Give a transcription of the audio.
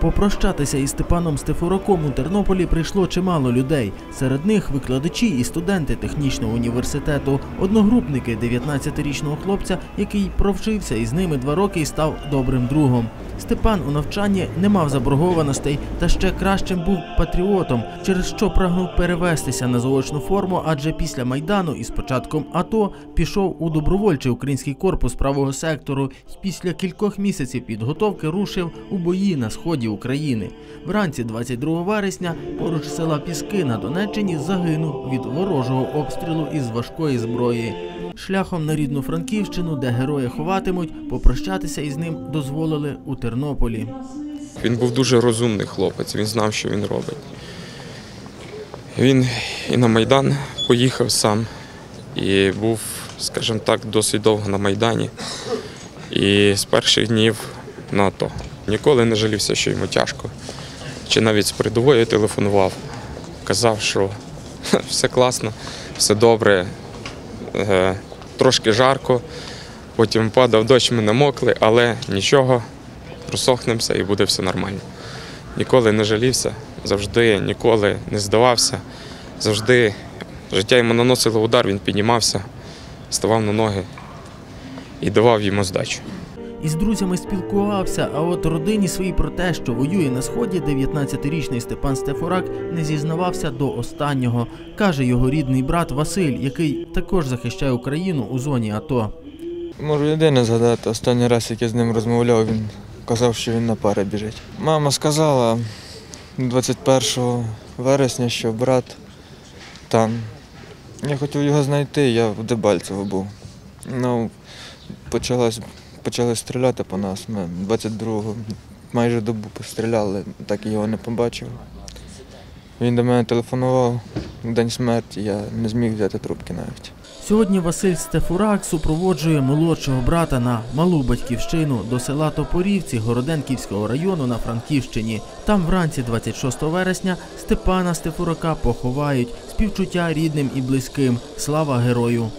Попрощатися із Степаном Стефураком у Тернополі прийшло чимало людей. Серед них викладачі і студенти технічного університету, одногрупники 19-річного хлопця, який провчився із ними два роки і став добрим другом. Степан у навчанні не мав заборгованостей та ще кращим був патріотом, через що прагнув перевестися на заочну форму, адже після майдану із початком АТО пішов у добровольчий український корпус правого сектору і після кількох місяців підготовки рушив у бої на сході України. Вранці 22 вересня поруч села Піски на Донеччині загинув від ворожого обстрілу із важкої зброї. Шляхом на рідну Франківщину, де героя ховатимуть, попрощатися із ним дозволили у Тернополі. Він був дуже розумний хлопець, він знав, що він робить. Він і на Майдан поїхав сам, і був, скажімо так, досить довго на Майдані. І з перших днів на АТО. Ніколи не жалівся, що йому тяжко. Чи навіть з передової телефонував, казав, що все класно, все добре, е, трошки жарко, потім падав дощ, ми намокли, але нічого, просохнемося і буде все нормально. Ніколи не жалівся, завжди ніколи не здавався. Завжди життя йому наносило удар, він піднімався, ставав на ноги і давав йому здачу. Із друзями спілкувався, а от родині своїй про те, що воює на сході, 19-річний Степан Стефурак не зізнавався до останнього. каже його рідний брат Василь, який також захищає Україну у зоні АТО. Можу єдине згадати, останній раз, як я з ним розмовляв, він казав, що він на пари біжить. Мама сказала 21 вересня, що брат там. Я хотів його знайти, я в Дебальцево був. Ну, почалось, почали стріляти по нас. Ми 22-го майже добу постріляли, так і його не побачив. Він до мене телефонував в день смерті, я не зміг взяти трубки навіть. Сьогодні Василь Стефурак супроводжує молодшого брата на малу батьківщину до села Топорівці Городенківського району на Франківщині. Там вранці 26 вересня Степана Стефурака поховають співчуття рідним і близьким. Слава герою!